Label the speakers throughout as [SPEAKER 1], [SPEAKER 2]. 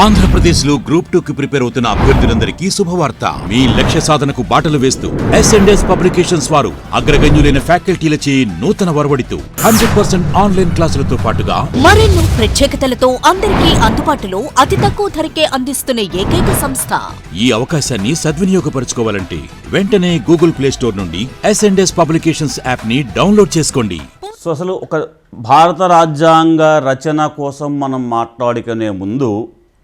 [SPEAKER 1] ఆంధ్రప్రదేశ్లో group two కి prepare అవుతున్న అభ్యర్థులందరికీ శుభవార్త. మీ లక్ష్య సాధనకు బాటలు వేస్తూ ఎస్ఎండ్ఎస్ పబ్లికేషన్స్ వారు అగ్రగణ్యులైన ఫ్యాకల్టీలచే నూతన వరవడితో హండ్రెడ్ పర్సెంట్ ఆన్లైన్ క్లాసులతో పాటుగా
[SPEAKER 2] మరెన్నో ప్రత్యేకతలతో అందరికీ అందుబాటులో అతి తక్కువ ధరకే అందిస్తున్న ఏకైక సంస్థ.
[SPEAKER 1] ఈ అవకాశాన్ని సద్వినియోగపరచుకోవాలంటే వెంటనే గూగుల్ ప్లే స్టోర్ నుండి ఎస్ఎండ్ఎస్ పబ్లికేషన్స్ యాప్ని డౌన్లోడ్ చేసుకోండి.
[SPEAKER 3] సో అసలు ఒక భారత రాజ్యాంగ రచన కోసం మనం మాట్లాడుకునే ముందు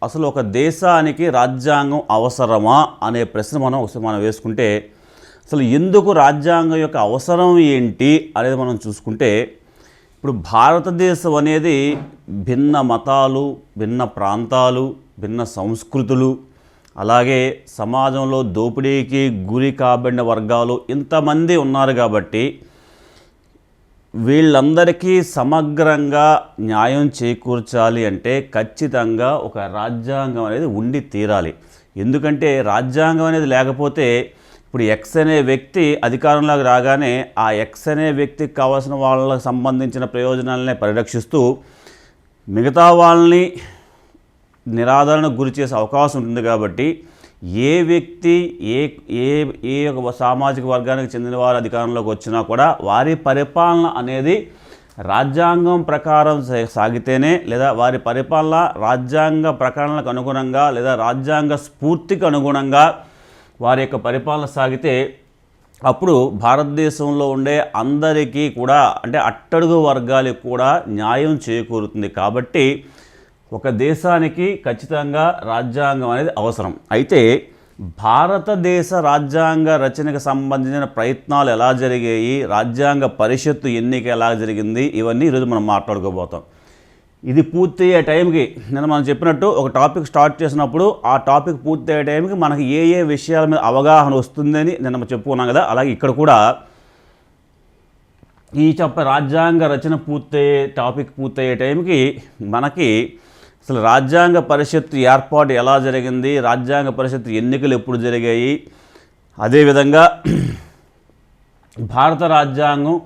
[SPEAKER 3] అసలు ఒక దేశానికి రాజ్యాంగం అవసరమా అనే ప్రశ్న మనం ఒకసారి మనం వేసుకుంటే అసలు ఎందుకు రాజ్యాంగం యొక్క అవసరం ఏంటి అనేది మనం చూసుకుంటే ఇప్పుడు భారతదేశం అనేది భిన్న మతాలు భిన్న ప్రాంతాలు భిన్న సంస్కృతులు అలాగే సమాజంలో దోపిడీకి గురి కాబడిన వర్గాలు ఇంతమంది ఉన్నారు కాబట్టి వీళ్ళందరికీ సమగ్రంగా న్యాయం చేకూర్చాలి అంటే ఖచ్చితంగా ఒక రాజ్యాంగం అనేది ఉండి తీరాలి. ఎందుకంటే రాజ్యాంగం అనేది లేకపోతే ఇప్పుడు ఎక్స్ అనే వ్యక్తి అధికారంలోకి రాగానే ఆ ఎక్స్ అనే వ్యక్తికి కావాల్సిన వాళ్ళకి సంబంధించిన ప్రయోజనాలనే పరిరక్షిస్తూ మిగతా వాళ్ళని నిరాదరణకు గురి చేసే అవకాశం ఉంటుంది కాబట్టి ఏ వ్యక్తి ఏ ఏ ఏ ఒక సామాజిక వర్గానికి చెందిన వారు అధికారంలోకి వచ్చినా కూడా వారి పరిపాలన అనేది రాజ్యాంగం ప్రకారం సా- సాగితేనే లేదా వారి పరిపాలన రాజ్యాంగ ప్రకరణలకు అనుగుణంగా లేదా రాజ్యాంగ స్ఫూర్తికి అనుగుణంగా వారి యొక్క పరిపాలన సాగితే అప్పుడు భారతదేశంలో ఉండే అందరికీ కూడా అంటే అట్టడుగు వర్గాలకు కూడా న్యాయం చేకూరుతుంది. కాబట్టి ఒక దేశానికి ఖచ్చితంగా రాజ్యాంగం అనేది అవసరం. అయితే భారతదేశ రాజ్యాంగ రచనకు సంబంధించిన ప్రయత్నాలు ఎలా జరిగాయి రాజ్యాంగ పరిషత్తు ఎన్నిక ఎలా జరిగింది ఇవన్నీ ఈరోజు మనం మాట్లాడుకోబోతాం. ఇది పూర్తి అయ్యే టైంకి నేను మనం చెప్పినట్టు ఒక టాపిక్ స్టార్ట్ చేసినప్పుడు ఆ టాపిక్ పూర్తి అయ్యే టైంకి మనకి ఏ ఏ విషయాల మీద అవగాహన వస్తుందని నేను చెప్పుకున్నాం కదా అలాగే ఇక్కడ కూడా ఈ చెప్ప రాజ్యాంగ రచన పూర్తయ్యే టాపిక్ పూర్తయ్యే టైంకి మనకి అసలు రాజ్యాంగ పరిషత్తు ఏర్పాటు ఎలా జరిగింది? రాజ్యాంగ పరిషత్తు ఎన్నికలు ఎప్పుడు జరిగాయి? అదేవిధంగా భారత రాజ్యాంగం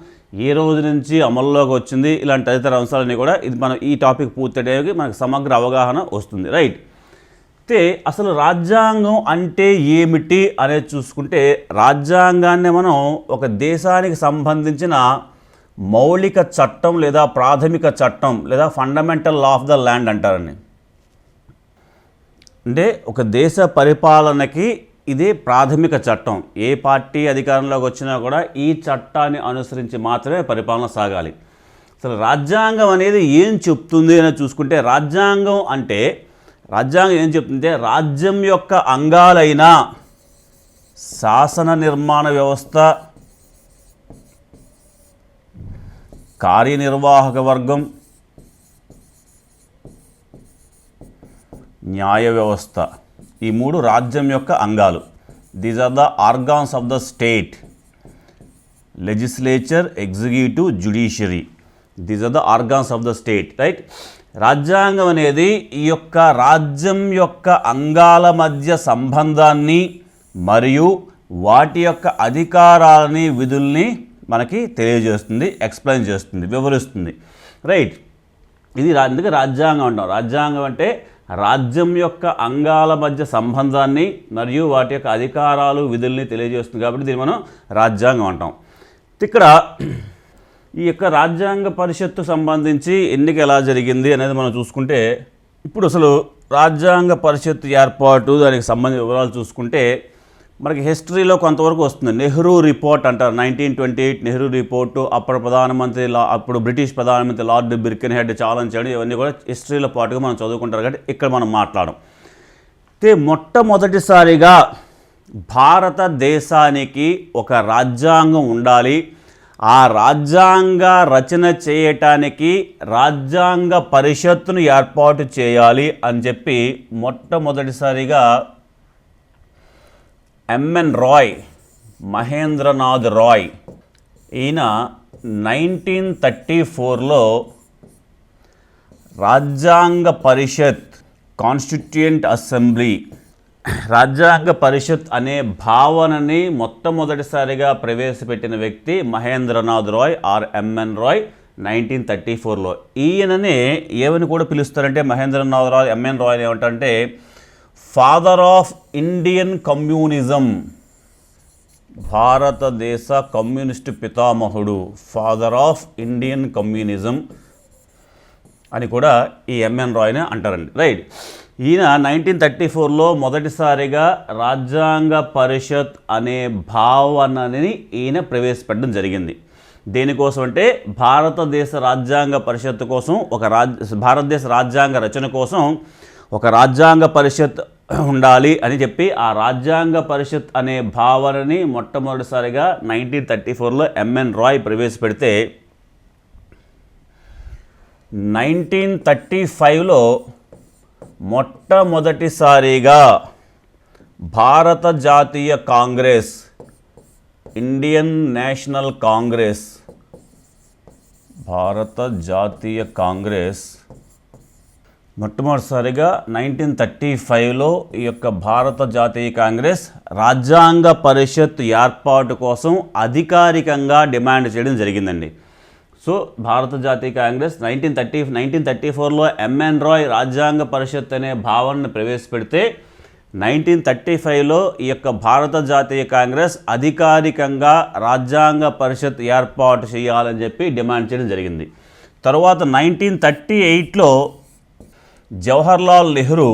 [SPEAKER 3] ఏ రోజు నుంచి అమల్లోకి వచ్చింది? ఇలాంటి తదితర అంశాలన్నీ కూడా ఇది మనం ఈ టాపిక్ పూర్తయ్యేకి మనకు సమగ్ర అవగాహన వస్తుంది. రైట్. అయితే అసలు రాజ్యాంగం అంటే ఏమిటి అనేది చూసుకుంటే రాజ్యాంగాన్ని మనం ఒక దేశానికి సంబంధించిన మౌలిక చట్టం లేదా ప్రాథమిక చట్టం లేదా fundamental law of the land అంటారని అంటే ఒక దేశ పరిపాలనకి ఇది ప్రాథమిక చట్టం. ఏ పార్టీ అధికారంలోకి వచ్చినా కూడా ఈ చట్టాన్ని అనుసరించి మాత్రమే పరిపాలన సాగాలి. అసలు రాజ్యాంగం అనేది ఏం చెప్తుంది అని చూసుకుంటే రాజ్యాంగం అంటే రాజ్యాంగం ఏం చెప్తుందంటే రాజ్యం యొక్క అంగాలైన శాసన నిర్మాణ వ్యవస్థ కార్యనిర్వాహక వర్గం న్యాయ వ్యవస్థ. ఈ మూడు రాజ్యం యొక్క అంగాలు. These are the organs of the state legislature executive judiciary these are the organs of the state right రాజ్యాంగం అనేది ఈ యొక్క రాజ్యం యొక్క అంగాల మధ్య సంబంధాన్ని మరియు వాటి యొక్క అధికారాలని విధుల్ని మనకి తెలియజేస్తుంది ఎక్స్ప్లెయిన్ చేస్తుంది వివరిస్తుంది. రైట్ ఇది రా- అందుకే రాజ్యాంగం అంటాం. రాజ్యాంగం అంటే రాజ్యం యొక్క అంగాల మధ్య సంబంధాన్ని మరియు వాటి యొక్క అధికారాలు విధుల్ని తెలియజేస్తుంది కాబట్టి దీన్ని మనం రాజ్యాంగం అంటాం. ఇక్కడ ఈ యొక్క రాజ్యాంగ పరిషత్తు సంబంధించి ఎన్నిక ఎలా జరిగింది అనేది మనం చూసుకుంటే ఇప్పుడు అసలు రాజ్యాంగ పరిషత్తు ఏర్పాటు దానికి సంబంధించిన వివరాలు చూసుకుంటే మనకి హిస్టరీలో కొంతవరకు వస్తుంది. నెహ్రూ రిపోర్ట్ అంటారు. Nineteen twenty eight Nehru report అప్పుడు ప్రధానమంత్రి లా అప్పుడు బ్రిటిష్ ప్రధానమంత్రి లార్డ్ బిర్కెన్ హెడ్ ఛాలెంజ్ చేయడం ఇవన్నీ కూడా హిస్టరీలో పాటుగా మనం చదువుకుంటారు కాబట్టి ఇక్కడ మనం మాట్లాడడం అయితే మొట్టమొదటిసారిగా భారతదేశానికి ఒక రాజ్యాంగం ఉండాలి. ఆ రాజ్యాంగ రచన చేయటానికి రాజ్యాంగ పరిషత్తును ఏర్పాటు చేయాలి అని చెప్పి మొట్టమొదటిసారిగా ఎంఎన్ రాయ్ మహేంద్రనాథ్ రాయ్ ఈయన నైన్టీన్ థర్టీ ఫోర్లో రాజ్యాంగ పరిషత్ కాన్స్టిట్యూయంట్ అసెంబ్లీ రాజ్యాంగ పరిషత్ అనే భావనని మొట్టమొదటిసారిగా ప్రవేశపెట్టిన వ్యక్తి Mahendranath Roy R MN Roy nineteen thirty ఫోర్లో ఈయననే ఏమని కూడా పిలుస్తారంటే మహేంద్రనాథ్ రాయ్ ఎంఎన్ రాయ్ ఏమంటారంటే ఫాదర్ ఆఫ్ ఇండియన్ కమ్యూనిజం భారతదేశ కమ్యూనిస్టు పితామహుడు ఫాదర్ ఆఫ్ ఇండియన్ కమ్యూనిజం అని కూడా ఈ ఎంఎన్ రాయ్ని అంటారండి. రైట్ ఈయన నైన్టీన్ థర్టీ ఫోర్లో మొదటిసారిగా రాజ్యాంగ పరిషత్ అనే భావనని ఈయన ప్రవేశపెట్టడం జరిగింది. దేనికోసం అంటే భారతదేశ రాజ్యాంగ పరిషత్ కోసం ఒక రాజ్ భారతదేశ రాజ్యాంగ రచన కోసం ఒక రాజ్యాంగ పరిషత్ ఉండాలి అని చెప్పి ఆ రాజ్యాంగ పరిషత్ అనే భావనని మొట్టమొదటిసారిగా నైన్టీన్ థర్టీ ఫోర్లో ఎంఎన్ రాయ్ ప్రవేశపెడితే నైన్టీన్ థర్టీ ఫైవ్లో మొట్టమొదటిసారిగా భారత జాతీయ కాంగ్రెస్ ఇండియన్ నేషనల్ కాంగ్రెస్ భారత జాతీయ కాంగ్రెస్ మొట్టమొదటిసారిగా నైన్టీన్ థర్టీ ఫైవ్లో ఈ యొక్క భారత జాతీయ కాంగ్రెస్ రాజ్యాంగ పరిషత్ ఏర్పాటు కోసం అధికారికంగా డిమాండ్ చేయడం జరిగిందండి. సో భారత జాతీయ Congress nineteen thirty nineteen thirty ఫోర్లో ఎంఎన్ రాయ్ రాజ్యాంగ పరిషత్ అనే భావనను ప్రవేశపెడితే నైన్టీన్ థర్టీ ఫైవ్లో ఈ యొక్క భారత జాతీయ కాంగ్రెస్ అధికారికంగా రాజ్యాంగ పరిషత్ ఏర్పాటు చేయాలని చెప్పి డిమాండ్ చేయడం జరిగింది. తర్వాత నైన్టీన్ థర్టీ ఎయిట్లో జవహర్లాల్ నెహ్రూ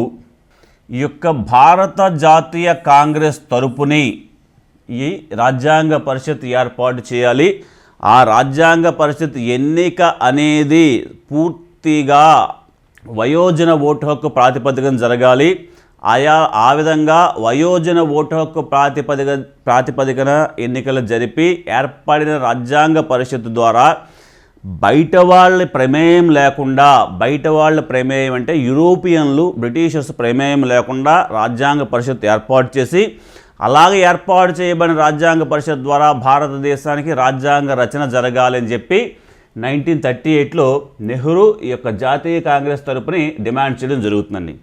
[SPEAKER 3] ఈ యొక్క భారత జాతీయ కాంగ్రెస్ తరపుని ఈ రాజ్యాంగ పరిషత్ ఏర్పాటు చేయాలి. ఆ రాజ్యాంగ పరిషత్ ఎన్నిక అనేది పూర్తిగా వయోజన ఓటు హక్కు ప్రాతిపదికన జరగాలి. ఆయా ఆ విధంగా వయోజన ఓటు హక్కు ప్రాతిపదిక ప్రాతిపదికన ఎన్నికలు జరిపి ఏర్పడిన రాజ్యాంగ పరిషత్ ద్వారా బయట వాళ్ళ ప్రమేయం లేకుండా బయట వాళ్ళ ప్రమేయం అంటే యూరోపియన్లు బ్రిటిషర్స్ ప్రమేయం లేకుండా రాజ్యాంగ పరిషత్ ఏర్పాటు చేసి అలాగే ఏర్పాటు చేయబడిన రాజ్యాంగ పరిషత్ ద్వారా భారతదేశానికి రాజ్యాంగ రచన జరగాలని చెప్పి నైన్టీన్ థర్టీ ఎయిట్లో నెహ్రూ ఈ యొక్క జాతీయ కాంగ్రెస్ తరపుని డిమాండ్ చేయడం జరుగుతుందండి.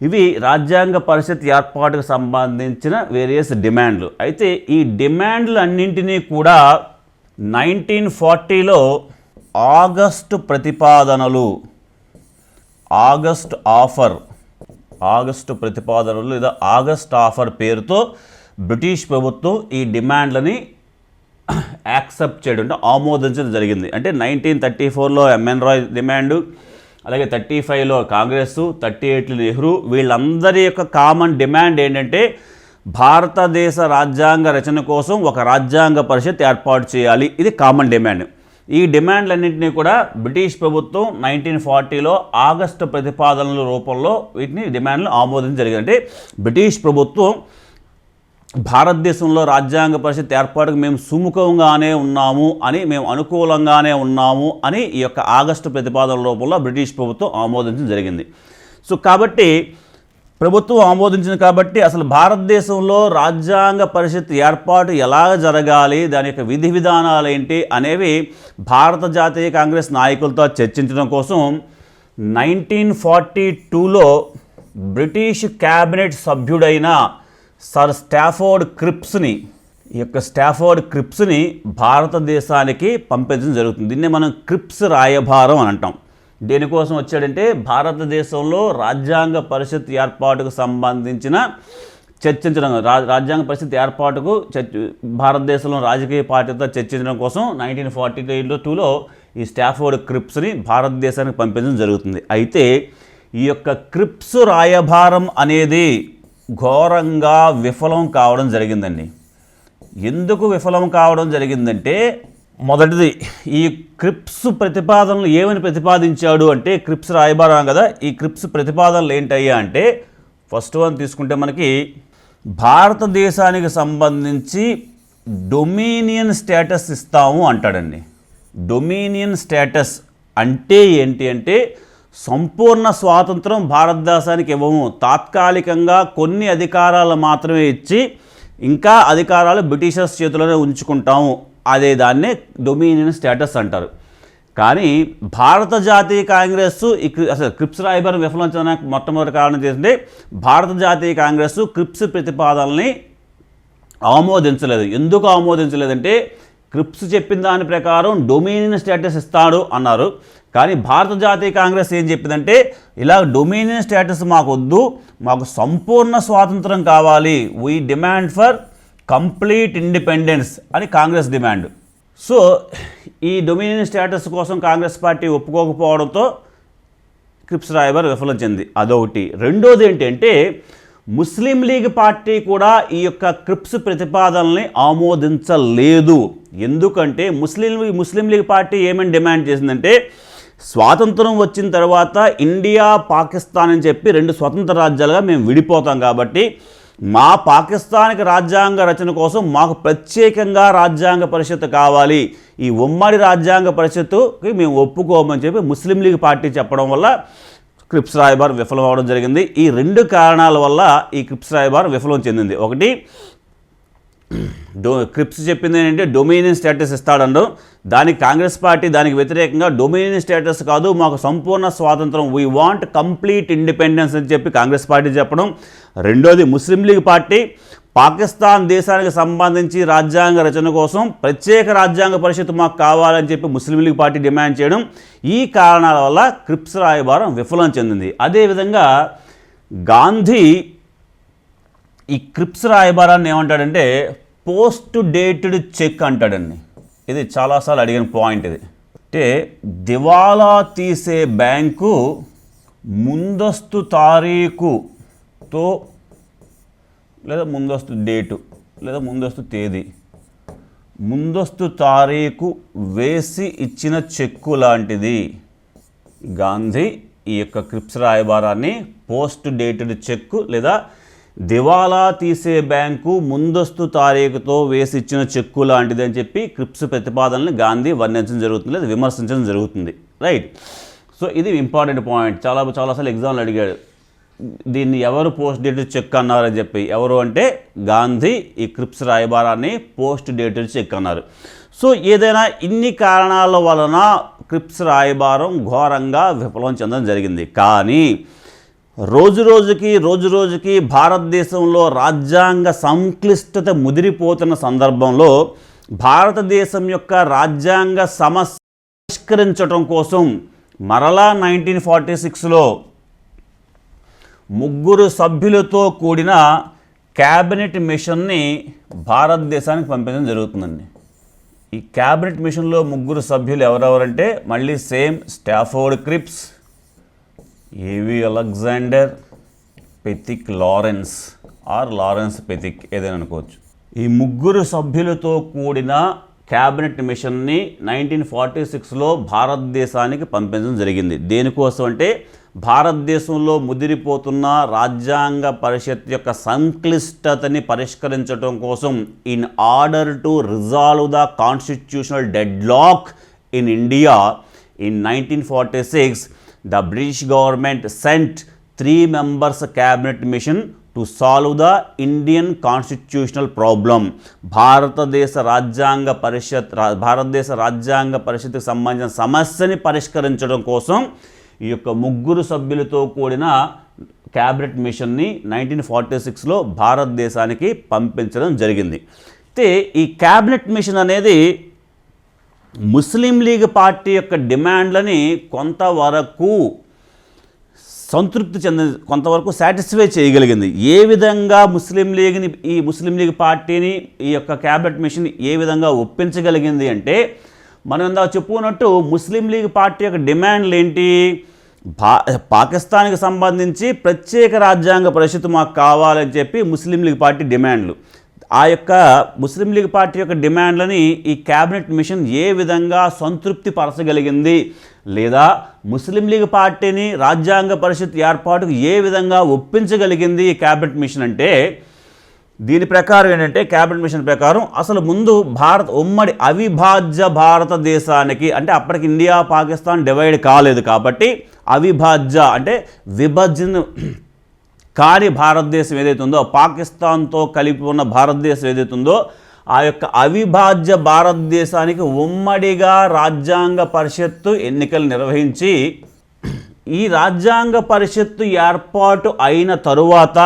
[SPEAKER 3] ఇవి రాజ్యాంగ పరిషత్ ఏర్పాటుకు సంబంధించిన వేరియస్ డిమాండ్లు. అయితే ఈ డిమాండ్లు అన్నింటినీ కూడా నైన్టీన్ ఫార్టీలో ఆగస్టు ప్రతిపాదనలు ఆగస్ట్ ఆఫర్ ఆగస్టు ప్రతిపాదనలు లేదా ఆగస్ట్ ఆఫర్ పేరుతో బ్రిటిష్ ప్రభుత్వం ఈ డిమాండ్లని యాక్సెప్ట్ చేయడం అంటే ఆమోదించడం జరిగింది. అంటే నైన్టీన్ థర్టీ ఫోర్లో ఎంఎన్ రాయ్ డిమాండు అలాగే థర్టీ ఫైవ్లో కాంగ్రెస్ థర్టీ ఎయిట్లో నెహ్రూ వీళ్ళందరి యొక్క కామన్ డిమాండ్ ఏంటంటే భారతదేశ రాజ్యాంగ రచన కోసం ఒక రాజ్యాంగ పరిషత్ ఏర్పాటు చేయాలి. ఇది కామన్ డిమాండ్ ఈ డిమాండ్లన్నింటినీ కూడా బ్రిటిష్ ప్రభుత్వం నైన్టీన్ ఫార్టీలో ఆగస్టు ప్రతిపాదనల రూపంలో వీటిని డిమాండ్లు ఆమోదించడం జరిగింది. అంటే బ్రిటిష్ ప్రభుత్వం భారతదేశంలో రాజ్యాంగ పరిషత్ ఏర్పాటుకు మేము సుముఖంగానే ఉన్నాము అని మేము అనుకూలంగానే ఉన్నాము అని ఈ యొక్క ఆగస్టు ప్రతిపాదన రూపంలో బ్రిటిష్ ప్రభుత్వం ఆమోదించడం జరిగింది. సో కాబట్టి ప్రభుత్వం ఆమోదించింది కాబట్టి అసలు భారతదేశంలో రాజ్యాంగ పరిషత్ ఏర్పాటు ఎలా జరగాలి దాని యొక్క విధి విధానాలు ఏంటి అనేవి భారత జాతీయ కాంగ్రెస్ నాయకులతో చర్చించడం కోసం నైన్టీన్ ఫార్టీ టూలో బ్రిటిష్ క్యాబినెట్ సభ్యుడైన సర్ స్టాఫోర్డ్ క్రిప్స్ని ఈ యొక్క స్టాఫోర్డ్ క్రిప్స్ని భారతదేశానికి పంపించడం జరుగుతుంది. దీన్నే మనం క్రిప్స్ రాయభారం అని అంటాం. దేనికోసం వచ్చాడంటే భారతదేశంలో రాజ్యాంగ పరిషత్ ఏర్పాటుకు సంబంధించిన చర్చించడం రా రాజ్యాంగ పరిషత్ ఏర్పాటుకు భారతదేశంలో రాజకీయ పార్టీతో చర్చించడం కోసం నైన్టీన్ ఫార్టీ ఎయిట్లో టూలో ఈ స్టాఫోర్డ్ క్రిప్స్ని భారతదేశానికి పంపించడం జరుగుతుంది. అయితే ఈ యొక్క క్రిప్స్ రాయభారం అనేది ఘోరంగా విఫలం కావడం జరిగిందండి. ఎందుకు విఫలం కావడం జరిగిందంటే మొదటిది ఈ క్రిప్స్ ప్రతిపాదనలు ఏమని ప్రతిపాదించాడు అంటే క్రిప్స్ రాయబారాం కదా ఈ క్రిప్స్ ప్రతిపాదనలు ఏంటయ్యా అంటే ఫస్ట్ వన్ తీసుకుంటే మనకి భారతదేశానికి సంబంధించి డొమినియన్ స్టేటస్ ఇస్తాము అంటాడండి. డొమినియన్ స్టేటస్ అంటే ఏంటి అంటే సంపూర్ణ స్వాతంత్రం భారతదేశానికి ఇవ్వము. తాత్కాలికంగా కొన్ని అధికారాలు మాత్రమే ఇచ్చి ఇంకా అధికారాలు బ్రిటిషర్స్ చేతిలోనే ఉంచుకుంటాము. అదే దాన్నే డొమినియన్ స్టేటస్ అంటారు. కానీ భారత జాతీయ కాంగ్రెస్ అసలు క్రిప్స్ రాయబారం విఫలం చెందడానికి మొట్టమొదటి కారణం చేసింది భారత జాతీయ కాంగ్రెస్ క్రిప్స్ ప్రతిపాదనల్ని ఆమోదించలేదు. ఎందుకు ఆమోదించలేదంటే క్రిప్స్ చెప్పిన దాని ప్రకారం డొమినియన్ స్టేటస్ ఇస్తాడు అన్నారు. కానీ భారత జాతీయ కాంగ్రెస్ ఏం చెప్పిందంటే ఇలా డొమినియన్ స్టేటస్ మాకు వద్దు మాకు సంపూర్ణ స్వాతంత్రం కావాలి. We demand for complete independence అని కాంగ్రెస్ డిమాండ్. సో ఈ డొమినియన్ స్టేటస్ కోసం కాంగ్రెస్ పార్టీ ఒప్పుకోకపోవడంతో క్రిప్స్ రాయబార్ విఫలం చెంది. అదొకటి. రెండోది ఏంటంటే ముస్లిం లీగ్ పార్టీ కూడా ఈ యొక్క క్రిప్స్ ప్రతిపాదనల్ని ఆమోదించలేదు. ఎందుకంటే ముస్లిం ముస్లిం లీగ్ పార్టీ ఏమని డిమాండ్ చేసిందంటే స్వాతంత్రం వచ్చిన తర్వాత ఇండియా పాకిస్తాన్ అని చెప్పి రెండు స్వతంత్ర రాజ్యాలుగా మేము విడిపోతాం కాబట్టి మా పాకిస్తాన్కి రాజ్యాంగ రచన కోసం మాకు ప్రత్యేకంగా రాజ్యాంగ పరిషత్ కావాలి. ఈ ఉమ్మడి రాజ్యాంగ పరిషత్తుకి మేము ఒప్పుకోమని చెప్పి ముస్లిం లీగ్ పార్టీ చెప్పడం వల్ల క్రిప్స్ రాయబార్ విఫలం అవడం జరిగింది. ఈ రెండు కారణాల వల్ల ఈ క్రిప్స్ రాయబార్ విఫలం చెందింది. ఒకటి డో క్రిప్స్ చెప్పింది ఏంటంటే డొమినియన్ స్టేటస్ ఇస్తాడనడం దానికి కాంగ్రెస్ పార్టీ దానికి వ్యతిరేకంగా డొమినియన్ స్టేటస్ కాదు మాకు సంపూర్ణ స్వాతంత్రం. వీ వాంట్ కంప్లీట్ ఇండిపెండెన్స్ అని చెప్పి కాంగ్రెస్ పార్టీ చెప్పడం. రెండోది ముస్లిం లీగ్ పార్టీ. పాకిస్తాన్ దేశానికి సంబంధించి రాజ్యాంగ రచన కోసం ప్రత్యేక రాజ్యాంగ పరిషత్ మాకు కావాలని చెప్పి ముస్లిం లీగ్ పార్టీ డిమాండ్ చేయడం. ఈ కారణాల వల్ల క్రిప్స్ రాయబారం విఫలం చెందింది. అదేవిధంగా గాంధీ ఈ క్రిప్స్ రాయబారాన్ని ఏమంటాడంటే పోస్ట్ డేటెడ్ చెక్ అంటాడండి. ఇది చాలాసార్లు అడిగిన పాయింట్ ఇది. అంటే దివాలా తీసే బ్యాంకు ముందస్తు తారీఖుతో లేదా ముందస్తు డేటు లేదా ముందస్తు తేదీ ముందస్తు తారీఖు వేసి ఇచ్చిన చెక్కు లాంటిది. గాంధీ ఈ యొక్క క్రిప్స్ రాయబారాన్ని పోస్ట్ డేటెడ్ చెక్ లేదా దివాలా తీసే బ్యాంకు ముందస్తు తారీఖుతో వేసి ఇచ్చిన చెక్కు లాంటిది అని చెప్పి క్రిప్స్ ప్రతిపాదనని గాంధీ వర్ణించడం జరుగుతుంది లేదా విమర్శించడం జరుగుతుంది. రైట్? సో ఇది ఇంపార్టెంట్ పాయింట్. చాలా చాలాసార్లు ఎగ్జామ్లు అడిగాడు. దీన్ని ఎవరు పోస్ట్ డేటెడ్ చెక్ అన్నారని చెప్పి. ఎవరు అంటే గాంధీ ఈ క్రిప్స్ రాయబారాన్ని పోస్ట్ డేటెడ్ చెక్ అన్నారు. సో ఏదైనా ఇన్ని కారణాల వలన క్రిప్స్ రాయబారం ఘోరంగా విఫలం చెందడం జరిగింది. కానీ రోజు రోజుకి రోజు రోజుకి భారతదేశంలో రాజ్యాంగ సంక్లిష్టత ముదిరిపోతున్న సందర్భంలో భారతదేశం యొక్క రాజ్యాంగ సమస్య పరిష్కరించడం కోసం మరలా నైన్టీన్ ఫార్టీ సిక్స్లో ముగ్గురు సభ్యులతో కూడిన క్యాబినెట్ మిషన్ని భారతదేశానికి పంపించడం జరుగుతుందండి. ఈ క్యాబినెట్ మిషన్లో ముగ్గురు సభ్యులు ఎవరెవరంటే మళ్ళీ సేమ్ స్టాఫోర్డ్ క్రిప్స్ ఏవి Alexander Pethick Lawrence or Lawrence Pethick ఏదైనా అనుకోవచ్చు. ఈ ముగ్గురు సభ్యులతో కూడిన క్యాబినెట్ మిషన్ని నైన్టీన్ ఫార్టీ సిక్స్లో భారతదేశానికి పంపించడం జరిగింది. దేనికోసం అంటే భారతదేశంలో ముదిరిపోతున్న రాజ్యాంగ పరిషత్ యొక్క సంక్లిష్టతని పరిష్కరించడం కోసం in order to resolve the constitutional deadlock in India in nineteen forty six the British government sent three members cabinet mission to solve the Indian constitutional problem భారతదేశ రాజ్యాంగ పరిషత్ రా- భారతదేశ రాజ్యాంగ పరిషత్కి సంబంధించిన సమస్యని పరిష్కరించడం కోసం ఈ యొక్క ముగ్గురు సభ్యులతో కూడిన క్యాబినెట్ మిషన్ని నైన్టీన్ ఫార్టీ సిక్స్లో భారతదేశానికి పంపించడం జరిగింది. అయితే ఈ క్యాబినెట్ మిషన్ అనేది ముస్లిం లీగ్ పార్టీ యొక్క డిమాండ్లని కొంతవరకు సంతృప్తి చెంది కొంతవరకు సాటిస్ఫై చేయగలిగింది. ఏ విధంగా ముస్లిం లీగ్ని ఈ ముస్లిం లీగ్ పార్టీని ఈ యొక్క క్యాబినెట్ మిషన్ ఏ విధంగా ఒప్పించగలిగింది అంటే మనం ఇందాక చెప్పుకున్నట్టు ముస్లిం లీగ్ పార్టీ యొక్క డిమాండ్లు ఏంటి పా పాకిస్తాన్కి సంబంధించి ప్రత్యేక రాజ్యాంగ పరిషత్ మాకు కావాలని చెప్పి ముస్లిం లీగ్ పార్టీ డిమాండ్లు. ఆ యొక్క ముస్లిం లీగ్ పార్టీ యొక్క డిమాండ్లని ఈ క్యాబినెట్ మిషన్ ఏ విధంగా సంతృప్తి పరచగలిగింది? లేదా ముస్లిం లీగ్ పార్టీని రాజ్యాంగ పరిషత్ ఏర్పాటుకు ఏ విధంగా ఒప్పించగలిగింది ఈ క్యాబినెట్ మిషన్ అంటే? దీని ప్రకారం ఏంటంటే క్యాబినెట్ మిషన్ ప్రకారం అసలు ముందు భారత్ ఉమ్మడి అవిభాజ్య భారతదేశానికి అంటే అప్పటికి ఇండియా పాకిస్తాన్ డివైడ్ కాలేదు కాబట్టి అవిభాజ్య అంటే విభజన కానీ భారతదేశం ఏదైతే ఉందో పాకిస్తాన్తో కలిపి ఉన్న భారతదేశం ఏదైతే ఉందో ఆ యొక్క అవిభాజ్య భారతదేశానికి ఉమ్మడిగా రాజ్యాంగ పరిషత్తు ఎన్నికలు నిర్వహించి ఈ రాజ్యాంగ పరిషత్తు ఏర్పాటు అయిన తరువాత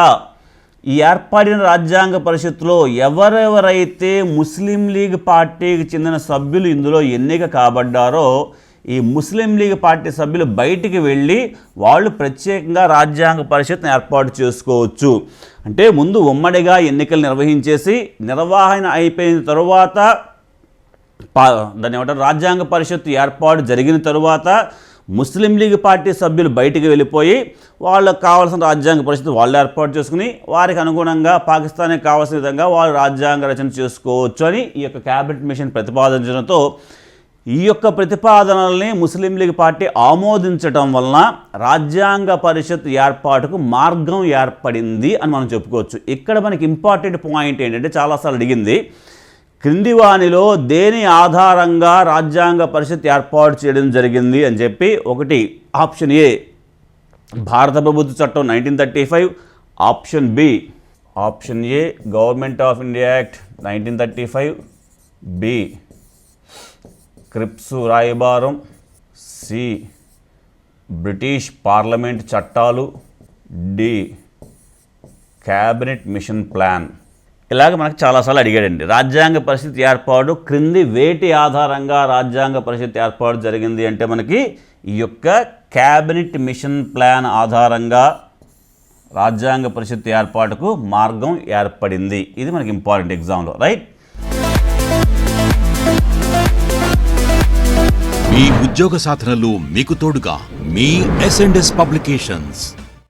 [SPEAKER 3] ఈ ఏర్పడిన రాజ్యాంగ పరిషత్తులో ఎవరెవరైతే ముస్లిం లీగ్ పార్టీకి చెందిన సభ్యులు ఇందులో ఎన్నిక కాబడ్డారో ఈ ముస్లిం లీగ్ పార్టీ సభ్యులు బయటికి వెళ్ళి వాళ్ళు ప్రత్యేకంగా రాజ్యాంగ పరిషత్ను ఏర్పాటు చేసుకోవచ్చు. అంటే ముందు ఉమ్మడిగా ఎన్నికలు నిర్వహించేసి నిర్వహణ అయిపోయిన తరువాత పా దాన్ని ఏమంటారు? రాజ్యాంగ పరిషత్తు ఏర్పాటు జరిగిన తరువాత ముస్లిం లీగ్ పార్టీ సభ్యులు బయటికి వెళ్ళిపోయి వాళ్ళకు కావాల్సిన రాజ్యాంగ పరిషత్తు వాళ్ళు ఏర్పాటు చేసుకుని వారికి అనుగుణంగా పాకిస్తాన్కి కావాల్సిన విధంగా వాళ్ళు రాజ్యాంగ రచన చేసుకోవచ్చు అని ఈ యొక్క క్యాబినెట్ మిషన్ ప్రతిపాదించడంతో ఈ యొక్క ప్రతిపాదనల్ని ముస్లిం లీగ్ పార్టీ ఆమోదించడం వలన రాజ్యాంగ పరిషత్ ఏర్పాటుకు మార్గం ఏర్పడింది అని మనం చెప్పుకోవచ్చు. ఇక్కడ మనకి ఇంపార్టెంట్ పాయింట్ ఏంటంటే చాలాసార్లు అడిగింది. క్రింది వాణిలో దేని ఆధారంగా రాజ్యాంగ పరిషత్ ఏర్పాటు చేయడం జరిగింది అని చెప్పి ఒకటి ఆప్షన్ ఏ భారత ప్రభుత్వ చట్టం nineteen thirty five option B option A government of India act nineteen thirty five B Cripps Rayabaram. C. British parliament చట్టాలు. డి. Cabinet mission plan. ఇలాగ మనకు చాలాసార్లు అడిగాడండి. రాజ్యాంగ పరిస్థితి ఏర్పాటు క్రింది వేటి ఆధారంగా రాజ్యాంగ పరిస్థితి ఏర్పాటు జరిగింది అంటే మనకి ఈ యొక్క క్యాబినెట్ మిషన్ ప్లాన్ ఆధారంగా రాజ్యాంగ పరిషత్ ఏర్పాటుకు మార్గం ఏర్పడింది. ఇది మనకి ఇంపార్టెంట్ ఎగ్జామ్లో రైట్?
[SPEAKER 1] మీ ఉద్యోగ సాధనలో మీకు తోడుగా మీ ఎస్ అండ్ ఎస్ పబ్లికేషన్స్